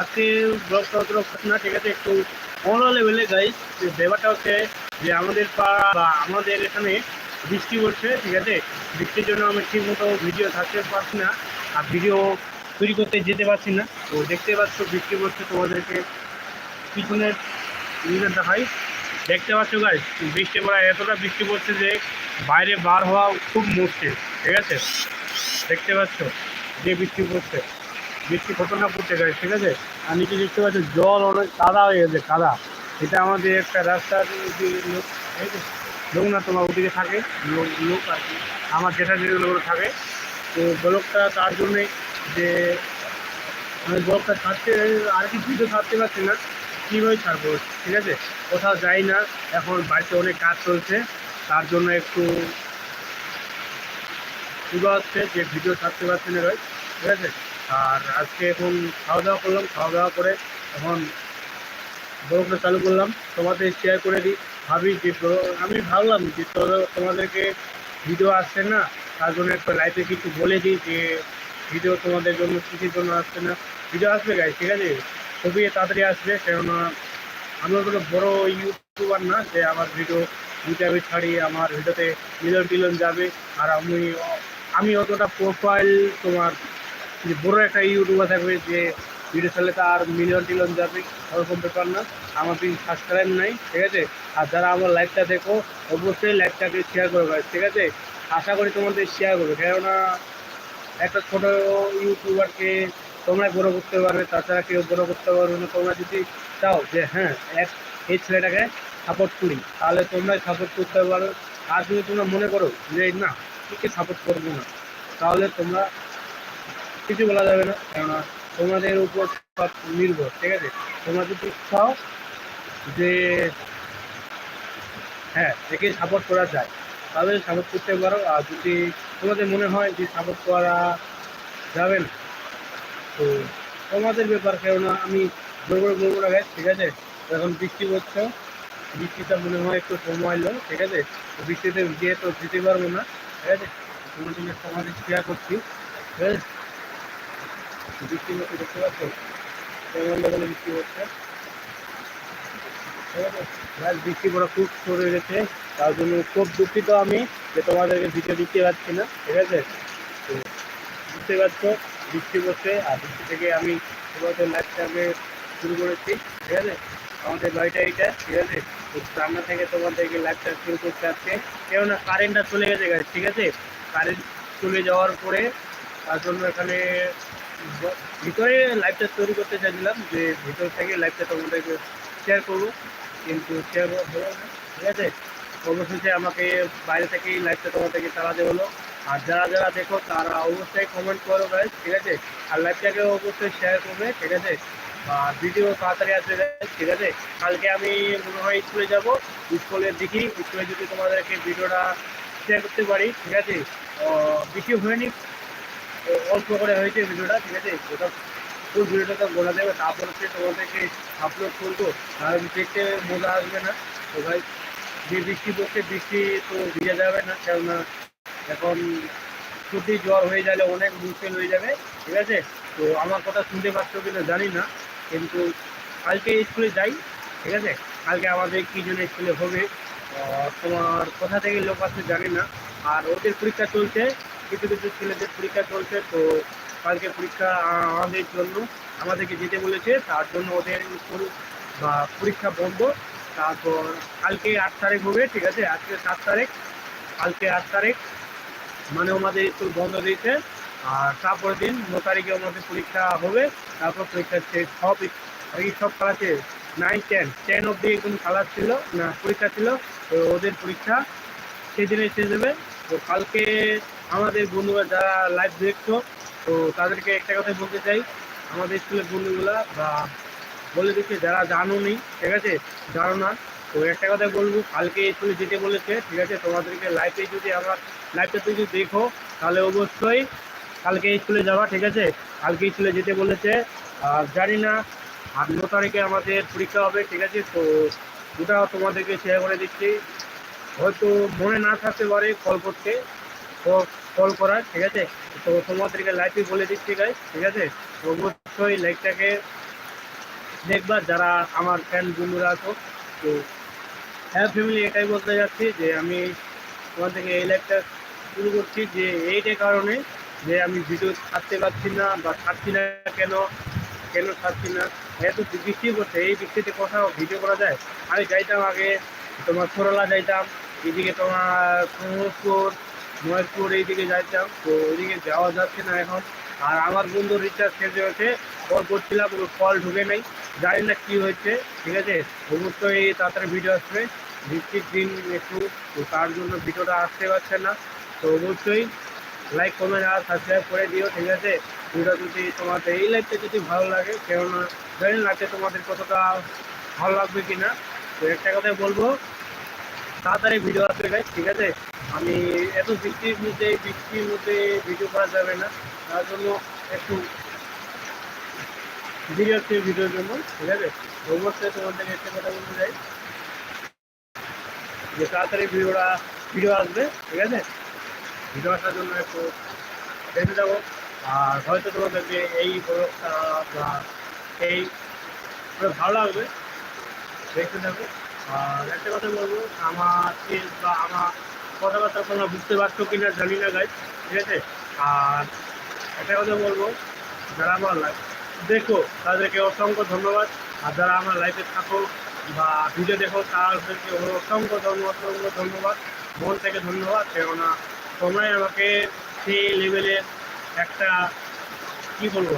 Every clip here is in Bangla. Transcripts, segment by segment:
আজকে ব্লগটা অতটা খারাপ না, ঠিক আছে? একটু অন্য লেভেলে গাইস ব্যাপারটা হচ্ছে যে আমাদের পাড়া বা আমাদের এখানে বৃষ্টি পড়ছে, ঠিক আছে? বৃষ্টির জন্য আমি ঠিক মতো ভিডিও থাকতে পারছি না, আর ভিডিও তৈরি করতে যেতে পারছি না। তো দেখতে পাচ্ছ বৃষ্টি পড়ছে তোমাদেরকে। পিছনের নিউজের দেখাই। দেখতে পাচ্ছ গাইস বৃষ্টি পড়া, এতটা বৃষ্টি পড়ছে যে বাইরে বার হওয়া খুব মুশকিল, ঠিক আছে? দেখতে পাচ্ছ যে বৃষ্টি পড়ছে। বৃষ্টি খতরনাক পড়ছে গাড়ি ঠিক আছে? আর নিচে দেখতে পাচ্ছ, জল অনেক কাদা হয়ে গেছে, কাদা। এটা আমাদের একটা রাস্তার লোক না তোমার ওদিকে থাকে, লোক লোক আর কি, আমার যেটা যেগুলো থাকে। তো ব্লকটা তার জন্যে যে আমি ব্লকটা ছাড়তে আর কি ভিডিও ছাড়তে পারছি না, কীভাবে ছাড়বো, ঠিক আছে? কোথাও যাই না, এখন বাড়িতে অনেক কাজ চলছে, তার জন্য একটু সুবিধা হচ্ছে যে ভিডিও ছাড়তে পারছি না ঠিক আছে? আর আজকে এখন খাওয়া দাওয়া করলাম, খাওয়া দাওয়া করে এখন ব্লগটা চালু করলাম। তোমাদের শেয়ার করে দিই। ভাবি যে আমি ভাবলাম যে তোমাদেরকে ভিডিও আসছে না, তার জন্য একটা লাইফে কিছু বলে দিই যে ভিডিও তোমাদের জন্য কিসের জন্য আসছে না। ভিডিও আসবে গাই ঠিক আছে? খুবই তাড়াতাড়ি আসবে, কেননা আমি কোনো বড় ইউটিউবার না, যে আমার ভিডিও ইউটিউবে ছাড়ি আমার ভিডিওতে মিলিয়ন টিলিয়ন যাবে। আর আমি আমি অতটা প্রোফাইল তোমার যে বড় একটা ইউটিউবার থাকবে যে ভিডিও চালে তার মিলিয়ন টিলিয়ন যাবে, ওরকম ব্যাপার না। আমার কিন্তু সাবস্ক্রাইব নাই, ঠিক আছে? আর যারা আমার লাইভটা দেখো, অবশ্যই লাইভটাকে শেয়ার করবে ঠিক আছে? আশা করি তোমাদের শেয়ার করবে। কেননা একটা ছোট ইউটিউবারকে তোমরাই বড় করতে পারবে, তাছাড়া কেউ বড় করতে পারবে না। তোমরা যদি চাও যে হ্যাঁ এক এই ছেলেটাকে সাপোর্ট করি, তাহলে তোমরাই সাপোর্ট করতে পারো। আর যদি তোমরা মনে করো যে, না কে সাপোর্ট করব না, তাহলে তোমরা কিছু বলা যাবে না, কেননা তোমাদের উপর সব নির্ভর, ঠিক আছে? তোমরা যদি চাও যে হ্যাঁ একে সাপোর্ট করা যায়, তাহলে সাপোর্ট করতে পারো। আর যদি তোমাদের মনে হয় যে সাপোর্ট করা যাবে না, তো তোমাদের ব্যাপার, কেননা আমি বড় বড় না ঠিক আছে? এখন বৃষ্টি পড়ছে, বৃষ্টিটা মনে হয় একটু সময় এলো ঠিক আছে? বৃষ্টিতে গিয়ে তো যেতে পারব না, ঠিক আছে? তোমার জন্য তোমাদের শেয়ার করছি, ঠিক আছে? মধ্যে দেখতে পাচ্ছ কেমন লেভেলে হচ্ছে? বৃষ্টি পড়া খুব সরে গেছে। তার জন্য খুব দুঃখিত আমি যে তোমাদেরকে দিতে পারছি না, ঠিক আছে? বুঝতে বৃষ্টি পড়ছে আর বৃষ্টি থেকে আমি লাইফটাকে শুরু করেছি, ঠিক আছে? আমাদের বাড়িটা এইটা, ঠিক আছে? রান্না থেকে তোমাদেরকে লাইফটা শুরু করতে আসছে। কেননা কারেন্টটা চলে গেছে গাছ ঠিক আছে? কারেন্ট চলে যাওয়ার পরে তার জন্য এখানে ভিতরে লাইভটা তৈরি করতে চাইছিলাম যে ভিতর থেকে লাইভটা তোমাদেরকে শেয়ার করব। কিন্তু শেয়ার হলো না। ঠিক আছে? অবশেষে আমাকে বাইরে থেকেই লাইভটা তোমাদেরকে চালাতে হলো। আর যারা যারা দেখো তারা অবশ্যই কমেন্ট করো guys, ঠিক আছে? আর লাইভটাকে অবশ্যই শেয়ার করবে ঠিক আছে? আর ভিডিও তাড়াতাড়ি আসবে ঠিক আছে? কালকে আমি মনে হয় স্কুলে যাব। স্কুলে দেখি স্কুলে যদি তোমাদেরকে ভিডিওটা শেয়ার করতে পারি ঠিক আছে? বেশি হয়নি। অল্প করে হয়েছে ভিডিওটা, ঠিক আছে? ওটা ফুল ভিডিওটা তো বলে দেবে তারপর হচ্ছে তোমাদেরকে আপলোড করব। আর দেখতে মজা আসবে না। তো ভাই, যে বৃষ্টি পড়ছে, বৃষ্টি তো ভিজে যাবে না, কেননা এখন সর্দি জ্বর হয়ে গেলে অনেক মুশকিল হয়ে যাবে, ঠিক আছে? তো আমার কথা শুনতে পাচ্ছ কিনা জানি না, কিন্তু কালকে স্কুলে যাই, ঠিক আছে? কালকে আমাদের কী জন্য স্কুলে হবে তোমার কোথা থেকে লোক আসছে জানি না। আর ওদের পরীক্ষা চলছে কিছু কিছু ছেলেদের পরীক্ষা চলছে, তো কালকে পরীক্ষা আমাদের জন্য, আমাদেরকে যেতে বলেছে, তার জন্য ওদের স্কুল বা পরীক্ষা বন্ধ। তারপর কালকে আট তারিখ হবে, ঠিক আছে? আজকে সাত তারিখ, কালকে আট তারিখ। মানে আমাদের স্কুল বন্ধ দিয়েছে, আর তারপরের দিন ন তারিখে আমাদের পরীক্ষা হবে, তারপর পরীক্ষা শেষ সব এই সব ক্লাসে নাইন টেন টেন অব্দি কোনো ক্লাস ছিল না, পরীক্ষা ছিল, তো ওদের পরীক্ষা সেদিনে শেষ হবে। তো কালকে আমাদের বন্ধুরা যারা লাইভ দেখছ, তো তাদেরকে একটা কথাই বলতে চাই। আমাদের স্কুলের বন্ধুগুলা বা বলে দিচ্ছে, যারা জানো নি ঠিক আছে? জানো না, তো একটা কথা বলব, কালকে স্কুলে যেতে বলেছে, ঠিক আছে? তোমাদেরকে লাইভে যদি আমার লাইভটা যদি দেখো, তাহলে অবশ্যই কালকে স্কুলে যাওয়া ঠিক আছে? কালকে স্কুলে যেতে বলেছে, আর জানি না, আর ন তারিখে আমাদের পরীক্ষা হবে, ঠিক আছে? তো ওটাও তোমাদেরকে শেয়ার করে দিচ্ছি। হয়তো মনে না থাকতে পারে কল করতে কল করার, ঠিক আছে? তো তোমাদেরকে লাইভে বলে দিচ্ছি গাই ঠিক আছে? অবশ্যই লাইভটাকে দেখবা, যারা আমার ফ্যান বন্ধুরা আছো। তো হ্যাঁ ফ্যামিলি এটাই বলতে যাচ্ছি যে আমি তোমার থেকে এই লাইফটা শুরু করছি যে এইটার কারণে যে আমি ভিডিও ছাড়তে পারছি না বা ছাড়ছি না কেন? কেন ছাড়ছি না? এত বৃষ্টি পড়ছে, এই বৃষ্টিতে কোথাও ভিডিও করা যায়? আমি যাইতাম আগে তোমার সরলা যাইতাম, এদিকে তোমার সমস্পুর মহেশপুর এইদিকে যাইতাম তো ওইদিকে যাওয়া যাচ্ছে না এখন। আর আমার বন্ধু রিচার্জ শেষ হয়েছে কল করছিলাম কল ঢুকে নেই। জানি না কী হয়েছে, ঠিক আছে? অবশ্যই তাড়াতাড়ি ভিডিও আসবে। বৃষ্টির দিন একটু, তো তার জন্য ভিডিওটা আসতে পারছে না। তো অবশ্যই লাইক কমেন্ট আর সাবস্ক্রাইব করে দিও, ঠিক আছে? ভিডিও যদি তোমাদের, এই লাইফটা যদি ভালো লাগে, কেননা জানি না যে তোমাদের কতটা ভালো লাগবে কি না তো একটা কথাই বলব, তাড়াতাড়ি ভিডিও আসবে ঠিক আছে? আমি এত বৃষ্টির মধ্যে বৃষ্টির মধ্যে ভিডিও করা যাবে না। তার জন্য একটু হচ্ছে ভিডিওর জন্য, ঠিক আছে? অবশ্যই তোমাদেরকে একটা কথা বলতে চাই। যে তাড়াতাড়ি ভিডিওটা ভিডিও আসবে, ঠিক আছে? ভিডিও আসার জন্য একটু দেখে যাব। আর হয়তো তোমাদেরকে এই প্রয়োগটা বা এই ভালো লাগবে, দেখতে থাকো। আর একটা কথা বলব, আমার বা কথাবার্তা তোমরা বুঝতে পারছ কি না জানি না গাই ঠিক আছে? আর একটা কথা বলব, যারা আমার লাইফ দেখো, তাদেরকে অসংখ্য ধন্যবাদ। আর যারা আমার লাইফে থাকো বা ভিডিও দেখো, তাদেরকে অসংখ্য ধন্য অসংখ্য ধন্যবাদ। মন থেকে ধন্যবাদ, কেননা তোমরাই আমাকে সেই লেভেলের একটা, কী বলব,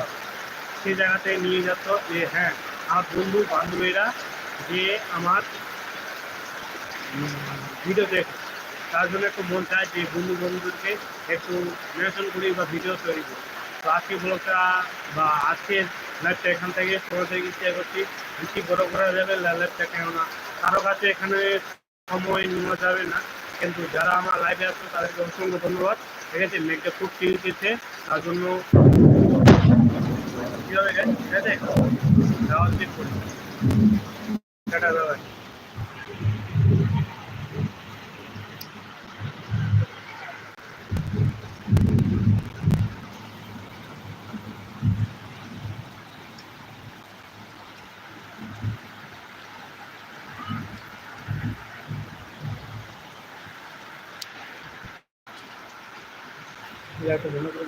সেই জায়গাতে নিয়ে যাচ্ছ যে হ্যাঁ আমার বন্ধু বান্ধবীরা যে আমার ভিডিও দেখে। তার জন্য একটু মন চায় যে বন্ধু বন্ধুদেরকে একটু মেনশন করি বা ভিডিও তৈরি করি তো আজকে ব্লগটা বা আজকের লাইভটা এখান থেকে শুরু থেকে ইচ্ছে করছি বেশি বড় করা যাবে লাইভটা কেননা কারও কাছে এখানে সময় নেওয়া যাবে না। কিন্তু যারা আমার লাইভে আসছে তাদেরকে অসংখ্য ধন্যবাদ। ঠিক আছে, মেঘটা খুব চিন্তিছে তার জন্য ঠিক আছে? যাওয়া চেক করি টাটা দাদা একটা ধন্যবাদ